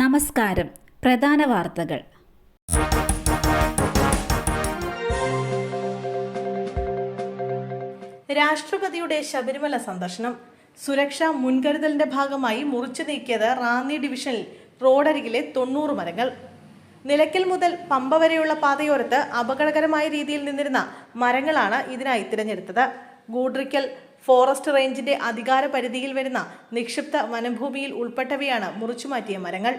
നമസ്കാരം. പ്രധാന വാർത്തകൾ. രാഷ്ട്രപതിയുടെ ശബരിമല സന്ദർശനം. സുരക്ഷാ മുൻകരുതലിന്റെ ഭാഗമായി മുറിച്ചു നീക്കിയത് റാന്നി ഡിവിഷനിൽ റോഡരികിലെ തൊണ്ണൂറ് മരങ്ങൾ. നിലയ്ക്കൽ മുതൽ പമ്പ വരെയുള്ള പാതയോരത്ത് അപകടകരമായ രീതിയിൽ നിന്നിരുന്ന മരങ്ങളാണ് ഇതിനായി തിരഞ്ഞെടുത്തത്. ഗൂഡ്രിക്കൽ ഫോറസ്റ്റ് റേഞ്ചിന്റെ അധികാര പരിധിയിൽ വരുന്ന നിക്ഷിപ്ത വനഭൂമിയിൽ ഉൾപ്പെട്ടവയാണ് മുറിച്ചുമാറ്റിയ മരങ്ങൾ.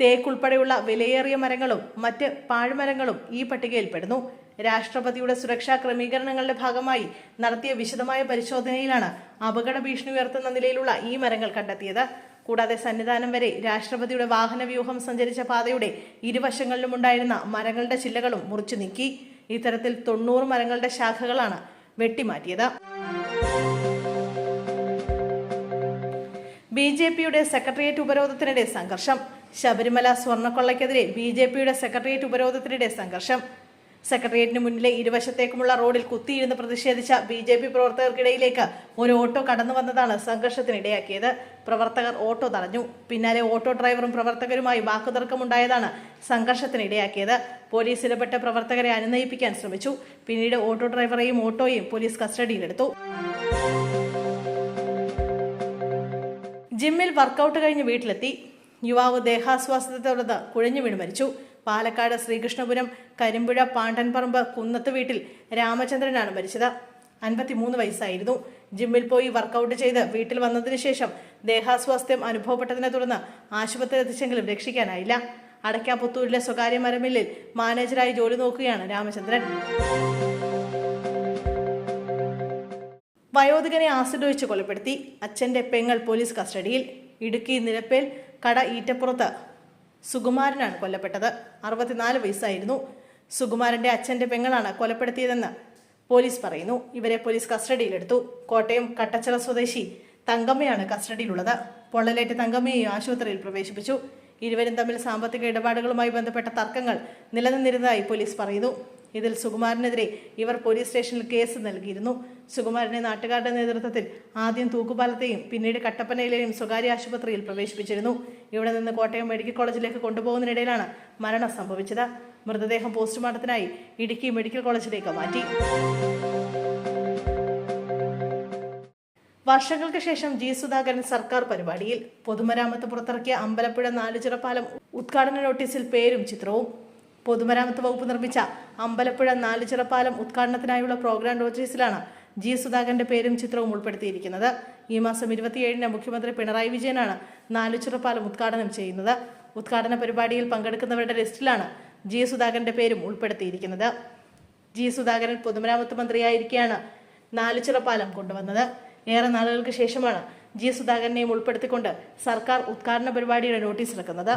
തേക്കുൾപ്പെടെയുള്ള വിലയേറിയ മരങ്ങളും മറ്റ് പാഴ്മരങ്ങളും ഈ പട്ടികയിൽപ്പെടുന്നു രാഷ്ട്രപതിയുടെ സുരക്ഷാ ക്രമീകരണങ്ങളുടെ ഭാഗമായി നടത്തിയ വിശദമായ പരിശോധനയിലാണ് അപകട ഭീഷണി ഉയർത്തുന്ന നിലയിലുള്ള ഈ മരങ്ങൾ കണ്ടെത്തിയത്. കൂടാതെ സന്നിധാനം വരെ രാഷ്ട്രപതിയുടെ വാഹന വ്യൂഹം സഞ്ചരിച്ച പാതയുടെ ഇരുവശങ്ങളിലും ഉണ്ടായിരുന്ന മരങ്ങളുടെ ചില്ലകളും മുറിച്ചു നീക്കി. ഇത്തരത്തിൽ തൊണ്ണൂറ് മരങ്ങളുടെ ശാഖകളാണ് വെട്ടിമാറ്റിയത്. ബി ജെ പിയുടെ സെക്രട്ടേറിയറ്റ് ഉപരോധത്തിനിടെ സംഘർഷം. ശബരിമല സ്വർണക്കൊള്ളയ്ക്കെതിരെ ബി ജെ പിയുടെ സെക്രട്ടേറിയറ്റ് ഉപരോധത്തിനിടെ സംഘർഷം. സെക്രട്ടേറിയറ്റിന് മുന്നിലെ ഇരുവശത്തേക്കുമുള്ള റോഡിൽ കുത്തിയിരുന്ന് പ്രതിഷേധിച്ച ബി ജെ പി പ്രവർത്തകർക്കിടയിലേക്ക് ഒരു ഓട്ടോ കടന്നു വന്നതാണ് സംഘർഷത്തിനിടയാക്കിയത്. പ്രവർത്തകർ ഓട്ടോ തടഞ്ഞു. പിന്നാലെ ഓട്ടോ ഡ്രൈവറും പ്രവർത്തകരുമായി വാക്കുതർക്കമുണ്ടായതാണ് സംഘർഷത്തിനിടയാക്കിയത്. പോലീസ് ഇടപെട്ട പ്രവർത്തകരെ അനുനയിപ്പിക്കാൻ ശ്രമിച്ചു. പിന്നീട് ഓട്ടോ ഡ്രൈവറെയും ഓട്ടോയും പോലീസ് കസ്റ്റഡിയിലെടുത്തു. ജിമ്മിൽ വർക്കൗട്ട് കഴിഞ്ഞ് വീട്ടിലെത്തി. യുവാവ് ദേഹാസ്വാസ്ഥ്യത്തെ കുഴഞ്ഞു വീണ് മരിച്ചു. പാലക്കാട് ശ്രീകൃഷ്ണപുരം കരിമ്പുഴ പാണ്ടൻപറമ്പ് കുന്നത്ത് വീട്ടിൽ രാമചന്ദ്രനാണ് മരിച്ചത്. അൻപത്തിമൂന്ന് വയസ്സായിരുന്നു. ജിമ്മിൽ പോയി വർക്കൗട്ട് ചെയ്ത് വീട്ടിൽ വന്നതിന് ശേഷം ദേഹാസ്വാസ്ഥ്യം അനുഭവപ്പെട്ടതിനെ തുടർന്ന് ആശുപത്രിയിൽ എത്തിച്ചെങ്കിലും രക്ഷിക്കാനായില്ല. അടയ്ക്കാപുത്തൂരിലെ സ്വകാര്യ മരമില്ലിൽ മാനേജറായി ജോലി നോക്കുകയാണ് രാമചന്ദ്രൻ. വയോധികനെ ആസിഡ് ഒഴിച്ച് കൊലപ്പെടുത്തി അച്ഛന്റെ പെങ്ങൾ പോലീസ് കസ്റ്റഡിയിൽ. ഇടുക്കി നിലപ്പേൽ കട ഈറ്റപ്പുറത്ത് സുകുമാരനാണ് കൊല്ലപ്പെട്ടത്. അറുപത്തിനാല് വയസ്സായിരുന്നു. സുകുമാരന്റെ അച്ഛന്റെ പെങ്ങളാണ് കൊലപ്പെടുത്തിയതെന്ന് പോലീസ് പറയുന്നു. ഇവരെ പോലീസ് കസ്റ്റഡിയിലെടുത്തു. കോട്ടയം കട്ടച്ചിറ സ്വദേശി തങ്കമ്മയാണ് കസ്റ്റഡിയിലുള്ളത്. പൊള്ളലേറ്റ് തങ്കമ്മയെ ആശുപത്രിയിൽ പ്രവേശിപ്പിച്ചു. ഇരുവരും തമ്മിൽ സാമ്പത്തിക ഇടപാടുകളുമായി ബന്ധപ്പെട്ട തർക്കങ്ങൾ നിലനിന്നിരുന്നതായി പോലീസ് പറയുന്നു. ഇതിൽ സുകുമാരനെതിരെ ഇവർ പോലീസ് സ്റ്റേഷനിൽ കേസ് നൽകിയിരുന്നു. സുകുമാരനെ നാട്ടുകാരുടെ നേതൃത്വത്തിൽ ആദ്യം തൂക്കുപാലത്തെയും പിന്നീട് കട്ടപ്പനയിലെയും സ്വകാര്യ ആശുപത്രിയിൽ പ്രവേശിപ്പിച്ചിരുന്നു. ഇവിടെ നിന്ന് കോട്ടയം മെഡിക്കൽ കോളേജിലേക്ക് കൊണ്ടുപോകുന്നതിനിടയിലാണ് മരണം സംഭവിച്ചത്. മൃതദേഹം പോസ്റ്റ്മോർട്ടത്തിനായി ഇടുക്കി മെഡിക്കൽ കോളേജിലേക്ക് മാറ്റി. വർഷങ്ങൾക്ക് ശേഷം ജി സുധാകരൻ സർക്കാർ പരിപാടിയിൽ പൊതുമരാമത്ത് പുറത്തിറക്കിയ അമ്പലപ്പുഴ നാലുചിറപ്പാലം ഉദ്ഘാടന നോട്ടീസിൽ പേരും ചിത്രവും പൊതുമരാമത്ത് വകുപ്പ് നിർമ്മിച്ച അമ്പലപ്പുഴ നാലുചിറപ്പാലം ഉദ്ഘാടനത്തിനായുള്ള പ്രോഗ്രാം നോട്ടീസിലാണ് ജി സുധാകരന്റെ പേരും ചിത്രവും ഉൾപ്പെടുത്തിയിരിക്കുന്നത്. ഈ മാസം ഇരുപത്തിയേഴിന് മുഖ്യമന്ത്രി പിണറായി വിജയനാണ് നാലുചിറപ്പാലം ഉദ്ഘാടനം ചെയ്യുന്നത്. ഉദ്ഘാടന പരിപാടിയിൽ പങ്കെടുക്കുന്നവരുടെ ലിസ്റ്റിലാണ് ജി സുധാകരന്റെ പേരും ഉൾപ്പെടുത്തിയിരിക്കുന്നത്. ജി സുധാകരൻ പൊതുമരാമത്ത് മന്ത്രിയായിരിക്കെയാണ് നാലുചിറപ്പാലം കൊണ്ടുവന്നത്. ഏറെ നാളുകൾക്ക് ശേഷമാണ് ജി സുധാകരനെയും ഉൾപ്പെടുത്തിക്കൊണ്ട് സർക്കാർ ഉദ്ഘാടന പരിപാടിയുടെ നോട്ടീസ് ഇറക്കുന്നത്.